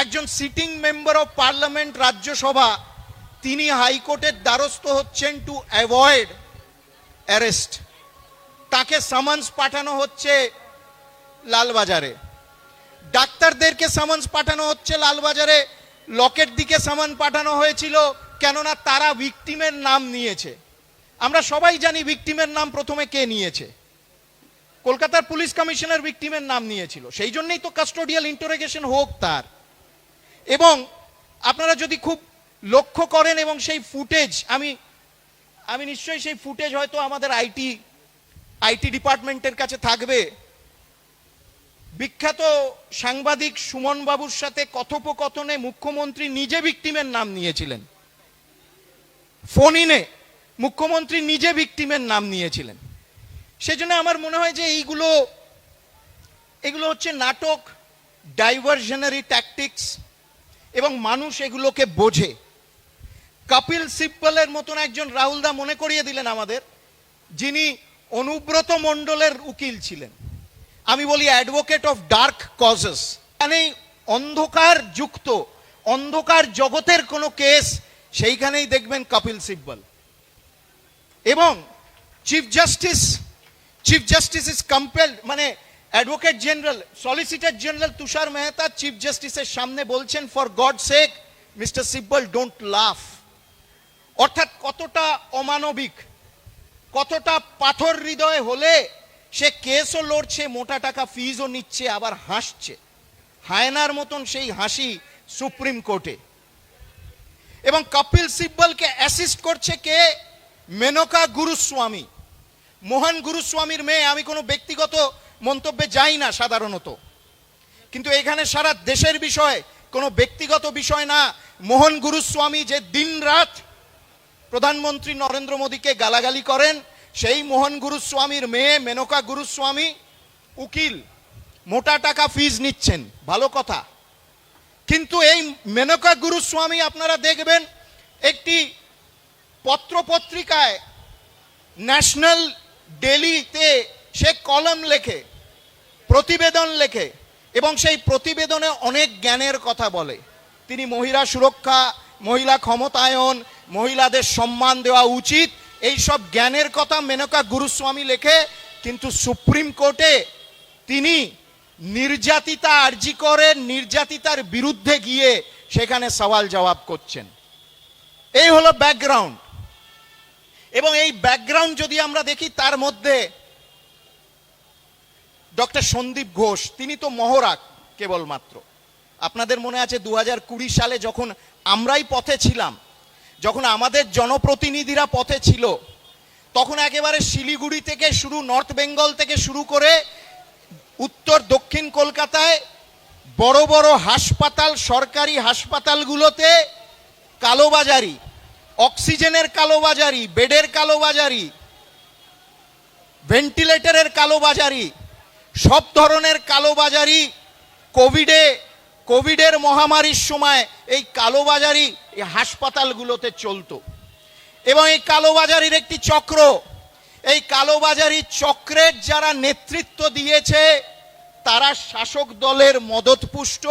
একজন sitting member of parliament Rajya Sabha, তিনি হাইকোর্টের দ্বারস্থ হচ্ছেন টু অ্যাভয়েড অ্যারেস্ট তাকে সামান্স পাঠানো হচ্ছে লালবাজারে। ডাক্তারদেরকে সামান্স পাঠানো হচ্ছে লালবাজারে। লকের দিকে সামান পাঠানো হয়েছিল, কেননা তারা ভিকটিমের নাম নিয়েছে। আমরা সবাই জানি ভিকটিমের নাম প্রথমে কে নিয়েছে। কলকাতার পুলিশ কমিশনার ভিকটিমের নাম নিয়েছিল। সেই জন্যই তো কাস্টোডিয়াল ইন্টারোগেশন হোক তার। এবং আপনারা যদি খুব লক্ষ্য করেন এবং সেই ফুটেজ, আমি আমি নিশ্চয়ই সেই ফুটেজ হয়তো আমাদের আইটি আইটি ডিপার্টমেন্টের কাছে থাকবে। বিখ্যাত সাংবাদিক সুমন বাবুর সাথে কথোপকথনে মুখ্যমন্ত্রী নিজে ভিকটিমের নাম নিয়েছিলেন। ফোন ইনে মুখ্যমন্ত্রী নিজে ভিকটিমের নাম নিয়েছিলেন। সেজন্য আমার মনে হয় যে এইগুলো, এগুলো হচ্ছে নাটক ডাইভারশনারি ট্যাকটিক্স এবং মানুষ এগুলোকে বোঝে। কপিল সিব্বলের মতন একজন রাহুল দা মনে করিয়ে দিলেন আমাদের, যিনি অনুব্রত মণ্ডলের উকিল ছিলেন। আমি বলি অ্যাডভোকেট অফ ডার্ক কজেস। মানে অন্ধকার যুক্ত, অন্ধকার জগতের কোনো কেস, সেইখানেই দেখবেন কপিল সিব্বল। এবং chief justice chief justice is compelled মানে advocate general solicitor general Tushar Mehta chief জাস্টিসের সামনে বলছেন for god sake mister Sibal don't laugh অর্থাৎ কতটা অমানবিক, কতটা পাথর হৃদয় হলে সে কেসও লড়ছে, মোটা টাকা ফিজও নিচ্ছে, আবার হাসছে। হায়নার মতন সেই হাসি সুপ্রিম কোর্টে। এবং কপিল সিব্বলকে অ্যাসিস্ট করছে কে? মেনকা গুরুস্বামী। মোহন গুরুস্বামীর মেয়ে, আমি কোনো ব্যক্তিগত মন্তব্যে যাই না সাধারণত। কিন্তু এখানে সারা দেশের বিষয়, কোনো ব্যক্তিগত বিষয় না। মোহন গুরুস্বামী যে দিনরাত প্রধানমন্ত্রী নরেন্দ্র মোদীকে গালাগালি করেন, সেই মোহন গুরুস্বামীর মেয়ে মেনকা গুরুস্বামী উকিল, মোটা টাকা ফিজ নিচ্ছেন, ভালো কথা। কিন্তু এই মেনকা গুরুস্বামী আপনারা দেখবেন, একটি পত্রপত্রিকায় ন্যাশনাল ডেলিতে সে কলম লেখে, প্রতিবেদন লেখে এবং সেই প্রতিবেদনে অনেক জ্ঞানের কথা বলে। তিনি মহিলা সুরক্ষা, মহিলা ক্ষমতায়ন, মহিলাদের সম্মান দেওয়া উচিত এই সব জ্ঞানের কথা মেনকা গুরুস্বামী লেখে, কিন্তু সুপ্রিম কোর্টে তিনি নির্যাতিতা আর্জি করে, নির্যাতিতার বিরুদ্ধে গিয়ে সেখানে সওয়াল জবাব করছেন। এই হলো ব্যাকগ্রাউন্ড। এবং এই ব্যাকগ্রাউন্ড যদি আমরা দেখি, তার মধ্যে ডক্টর সন্দীপ ঘোষ, তিনি তো মহড়া কেবলমাত্র। আপনাদের মনে আছে দু সালে যখন আমরাই পথে ছিলাম, যখন আমাদের জনপ্রতিনিধিরা পথে ছিল, তখন একেবারে শিলিগুড়ি থেকে শুরু, নর্থ বেঙ্গল থেকে শুরু করে উত্তর, দক্ষিণ কলকাতায় বড় বড় হাসপাতাল, সরকারি হাসপাতালগুলোতে কালোবাজারি, অক্সিজেনের কালোবাজারি, বেডের কালোবাজারি, ভেন্টিলেটরের কালোবাজারি সব ধরনের কালোবাজারি কোভিডে, কোভিডের মহামারীর সময় এই কালোবাজারি এই হাসপাতালগুলোতে চলতো। এবং এই কালোবাজারির একটি চক্র, এই কালোবাজারি চক্রের যারা নেতৃত্ব দিয়েছে, তারা শাসক দলের মদতপুষ্ট,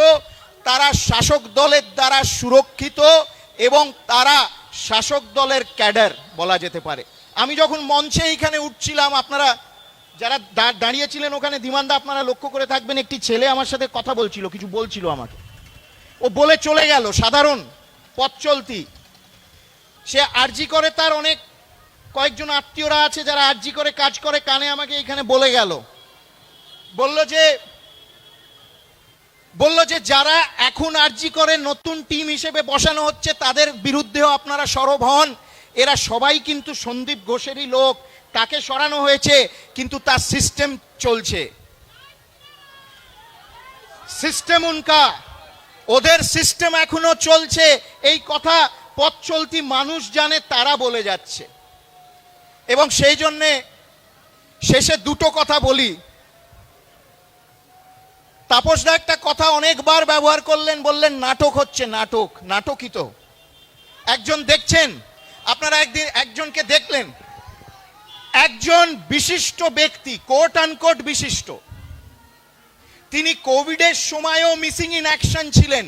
তারা শাসক দলের দ্বারা সুরক্ষিত এবং তারা শাসক দলের ক্যাডার বলা যেতে পারে। আমি যখন মঞ্চে এইখানে উঠছিলাম, আপনারা যারা দাঁড়িয়েছিলেন ওখানে, দিমানদা, আপনারা লক্ষ্য করে থাকবেন, একটি ছেলে আমার সাথে কথা বলছিল, কিছু বলছিল আমাকে। ও বলে চলে গেল, সাধারণ, পথ চলতি। সে আরজি করে, তার অনেক কয়েকজন আত্মীয়রা আছে যারা আরজি করে, কাজ করে, কানে আমাকে এখানে বলে গেল। বলল যে বলল যে, যারা এখন আরজি করে, নতুন টিম হিসেবে বসানো হচ্ছে, তাদের বিরুদ্ধেও আপনারা সরব হন। এরা সবাই কিন্তু সন্দীপ ঘোষেরই লোক। তাকে সরানো হয়েছে, কিন্তু তার সিস্টেম চলছে। সিস্টেম উনকা, ওদের সিস্টেম এখনও চলছে। এই কথা পথ চলতি মানুষ জানে, তারা বলে যাচ্ছে। এবং সেই জন্যে শেষে দুটো কথা বলি। তাপসদা একটা কথা অনেকবার ব্যবহার করলেন, বললেন, নাটক হচ্ছে নাটক, নাটকই তো। একজন দেখছেন, আপনারা একদিন, একজনকে দেখলেন একজন বিশিষ্ট ব্যক্তি কোট আনকোট বিশিষ্ট, তিনি কোভিডের সময়ও মিসিং ইন অ্যাকশন ছিলেন।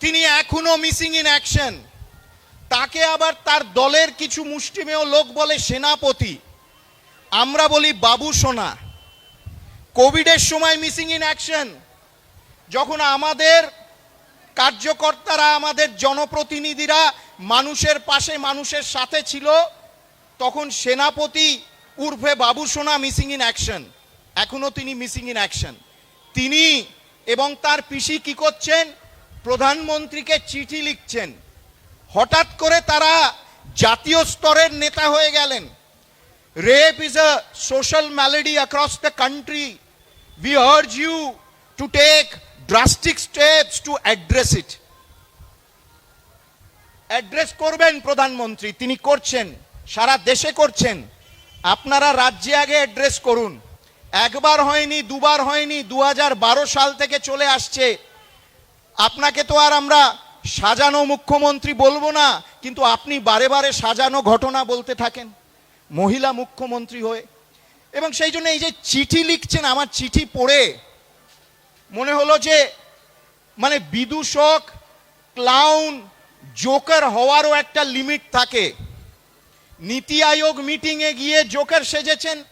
তিনি এখনও মিসিং ইন অ্যাকশন তাকে আবার তার দলের কিছু মুষ্টিমেয় লোক বলে সেনাপতি। আমরা বলি বাবু সোনা। কোভিডের সময় মিসিং ইন অ্যাকশন যখন আমাদের কার্যকর্তারা, আমাদের জনপ্রতিনিধিরা মানুষের পাশে মানুষের সাথে ছিল তখন সেনাপতি উর্ফে বাবু সোনা মিসিং ইন অ্যাকশন। এখনও তিনি মিসিং ইন অ্যাকশন। তিনি এবং তার পিসি কি করছেন? প্রধানমন্ত্রীকে চিঠি লিখছেন। হঠাৎ করে তারা জাতীয় স্তরের নেতা হয়ে গেলেন। Rape is a social malady across the country we urge you to take drastic steps to address it address করবেন প্রধানমন্ত্রী, তিনি করছেন। সারা দেশে করছেন। আপনারা রাজ্যে আগে অ্যাড্রেস করুন। একবার হয়নি, দুবার হয়নি দু হাজার বারো সাল থেকে চলে আসছে। আপনাকে তো আর আমরা সাজানো মুখ্যমন্ত্রী বলব না, কিন্তু আপনি বারে বারে সাজানো ঘটনা বলতে থাকেন, মহিলা মুখ্যমন্ত্রী হয়ে। এবং সেই জন্য এই যে চিঠি লিখছেন, আমার চিঠি পড়ে, মনে হলো যে মানে বিদূষক ক্লাউন জোকার হওয়ারও একটা লিমিট থাকে। নীতি আয়োগ মিটিংয়ে গিয়ে জোকার সেজেছেন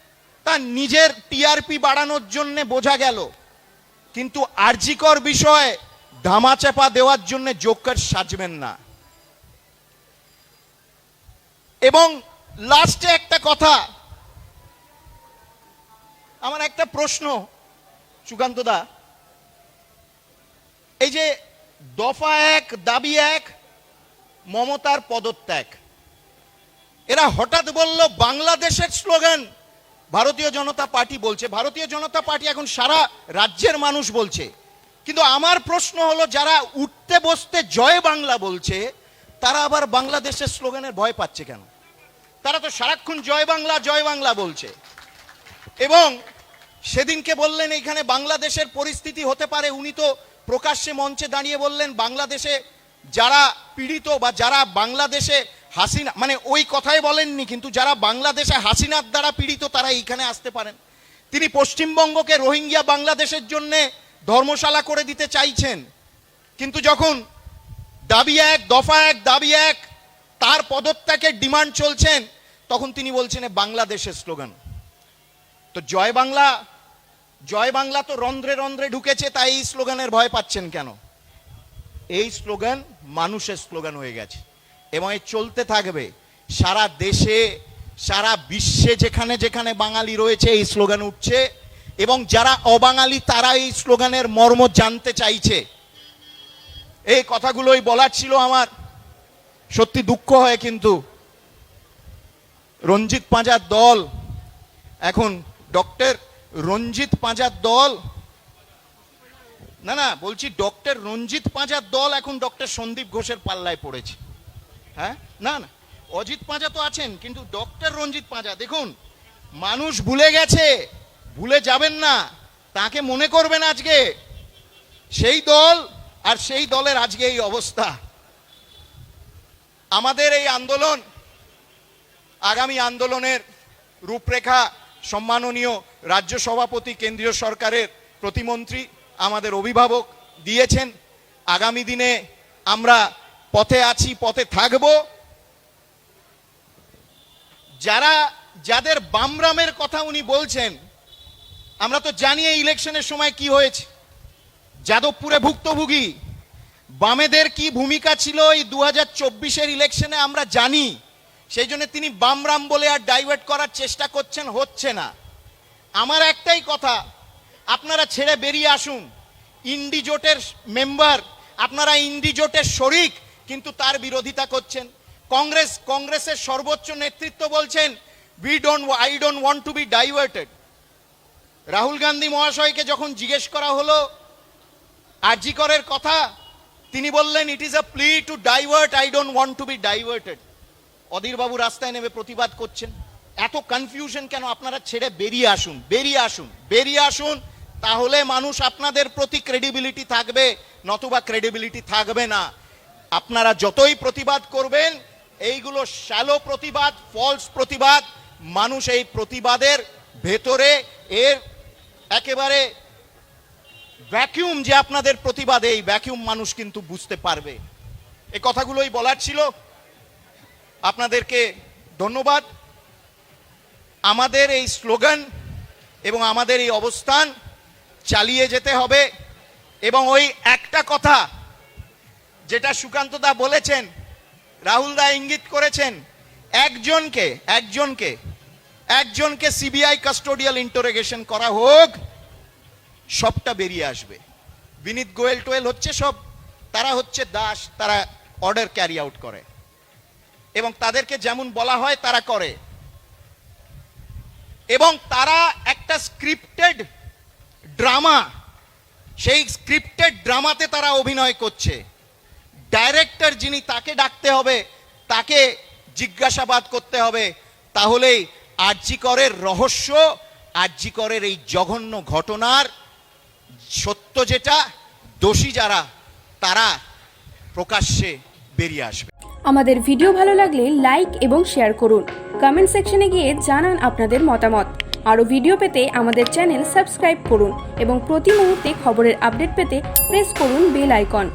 তার নিজের টিআরপি বাড়ানোর জন্য বোঝা গেল। কিন্তু আর্জিকর বিষয়ে ধামাচাপা দেওয়ার জন্য জোকার সাজবেন না। এবং লাস্টে একটা কথা, আমার একটা প্রশ্ন, সুকান্ত দা। এই যে দফা এক, দাবি এক, মমতার পদত্যাগ। এরা হঠাৎ বলল, বাংলাদেশের স্লোগান। ভারতীয় জনতা পার্টি বলছে। ভারতীয় জনতা পার্টি এখন সারা রাজ্যের মানুষ বলছে। কিন্তু আমার প্রশ্ন হলো, যারা উঠতে বসতে জয় বাংলা বলছে, তারা আবার বাংলাদেশের স্লোগানের ভয় পাচ্ছে কেন? তারা তো সারাক্ষণ জয় বাংলা জয় বাংলা বলছে। এবং সেদিনকে বললেন এখানে বাংলাদেশের পরিস্থিতি হতে পারে। উনি তো প্রকাশ্যে মঞ্চে দাঁড়িয়ে বললেন, বাংলাদেশে যারা পীড়িত বা যারা বাংলাদেশে হাসিনা মানে ওই কথাই বলেননি, কিন্তু যারা বাংলাদেশে হাসিনার দ্বারা পীড়িত, তারা এইখানে আসতে পারেন। তিনি পশ্চিমবঙ্গকে রোহিঙ্গিয়া বাংলাদেশের জন্যে ধর্মশালা করে দিতে চাইছেন। কিন্তু যখন দাবি এক, দফা এক, দাবি এক, তার পদত্যাগের ডিমান্ড চলছেন, তখন তিনি বলছেন বাংলাদেশের স্লোগান। তো জয় বাংলা জয় বাংলা তো রন্ধ্রে রন্ধ্রে ঢুকেছে, তাই এই স্লোগানের ভয় পাচ্ছেন কেন? এই স্লোগান মানুষের স্লোগান হয়ে গেছে। এবং এ চলতে থাকবে। সারা দেশে, সারা বিশ্বে যেখানে যেখানে বাঙালি রয়েছে এই স্লোগান উঠছে এবং যারা অবাঙালি তারা এই স্লোগানের মর্ম জানতে চাইছে। এই কথাগুলোই বলার ছিল আমার। সত্যি দুঃখ হয় কিন্তু। রঞ্জিত পাঁজার দল, এখন ডক্টর রঞ্জিত পাঁজার দল, না না, বলছি ডক্টর রঞ্জিত পাঁজার দল এখন ডক্টর সন্দীপ ঘোষের পাল্লায় পড়েছে। হ্যাঁ? না না। অজিত পাঁজা তো আছেন, কিন্তু ডক্টর রঞ্জিত পাঁজা, দেখুন, মানুষ ভুলে গেছে, ভুলে যাবেন না, তাকে মনে করবেন আজকে। সেই দল আর সেই দলের আজকে এই অবস্থা। আমাদের এই আন্দোলন, আগামী আন্দোলনের রূপরেখা সম্মাননীয় রাজ্য সভাপতি, কেন্দ্রীয় সরকারের প্রতিমন্ত্রী আমাদের অভিভাবক দিয়েছেন। আগামী দিনে আমরা পথে আছি, পথে থাকব। যারা, যাদের বামরামের কথা উনি বলছেন, আমরা তো জানি ইলেকশনের সময় কি হয়েছে। যাদবপুরে ভুক্তভোগী, বামেদের কি ভূমিকা ছিল এই দু হাজার চব্বিশের ইলেকশনে আমরা জানি। সেই জন্য তিনি বামরাম বলে আর ডাইভার্ট করার চেষ্টা করছেন, হচ্ছে না। আমার একটাই কথা, আপনারা ছেড়ে বেরিয়ে আসুন। ইন্ডি জোটের মেম্বার, আপনারা ইন্ডি জোটের শরিক কিন্তু তার বিরোধিতা করছেন। কংগ্রেস, কংগ্রেসের সর্বোচ্চ নেতৃত্ব বলছেন we don't I don't want to be diverted Rahul Gandhi মহাশয়কে যখন জিজ্ঞেস করা হলো আরজিকরের কথা, তিনি বললেন it is a plea to divert I don't want to be diverted অধীরবাবু রাস্তায় নেমে প্রতিবাদ করছেন। এত কনফিউশন কেন? আপনারা ছেড়ে বেরিয়ে আসুন বেরিয়ে আসুন বেরিয়ে আসুন, তাহলে মানুষ আপনাদের প্রতি ক্রেডিবিলিটি থাকবে, নতুবা ক্রেডিবিলিটি থাকবে না। আপনারা যতই প্রতিবাদ করবেন, এইগুলো শ্যালো প্রতিবাদ ফলস প্রতিবাদ, মানুষ এই প্রতিবাদের ভেতরে এর একেবারে ভ্যাকিউম যে আপনাদের প্রতিবাদে, এই ভ্যাকিউম মানুষ কিন্তু বুঝতে পারবে। এই কথাগুলোই বলার ছিল। আপনাদেরকে ধন্যবাদ। আমাদের এই স্লোগান এবং আমাদের এই অবস্থান চালিয়ে যেতে হবে এবং ওই একটা কথা যেটা সুকান্ত দা বলেছেন, রাহুল দা ইঙ্গিত করেছেন, একজনকে একজনকে একজনকে সিবিআই কাস্টোডিয়াল ইন্টারোগেশন করা হোক, সবটা বেরিয়ে আসবে। বিনীত গোয়েল টোয়েল হচ্ছে সব, তারা হচ্ছে দাস, তারা অর্ডার ক্যারি আউট করে। এবং তাদেরকে যেমন বলা হয়, তারা করে। এবং তারা একটা স্ক্রিপ্টেড ড্রামা সেই স্ক্রিপ্টেড ড্রামাতে তারা অভিনয় করছে। ডাইরেক্টর যিনি তাকে ডাকতে হবে, তাকে জিজ্ঞাসাবাদ করতে হবে। তাহলেই আরজিকরের রহস্য, আরজিকরের এই জঘন্য ঘটনার সত্য যেটা, দোষী যারা, তারা প্রকাশ্যে বেরিয়ে আসবে। আমাদের ভিডিও ভালো লাগলে লাইক এবং শেয়ার করুন। কমেন্ট সেকশনে গিয়ে জানান আপনাদের মতামত। আরও ভিডিও পেতে আমাদের চ্যানেল সাবস্ক্রাইব করুন এবং প্রতি মুহূর্তে খবরের আপডেট পেতে প্রেস করুন বেল আইকন।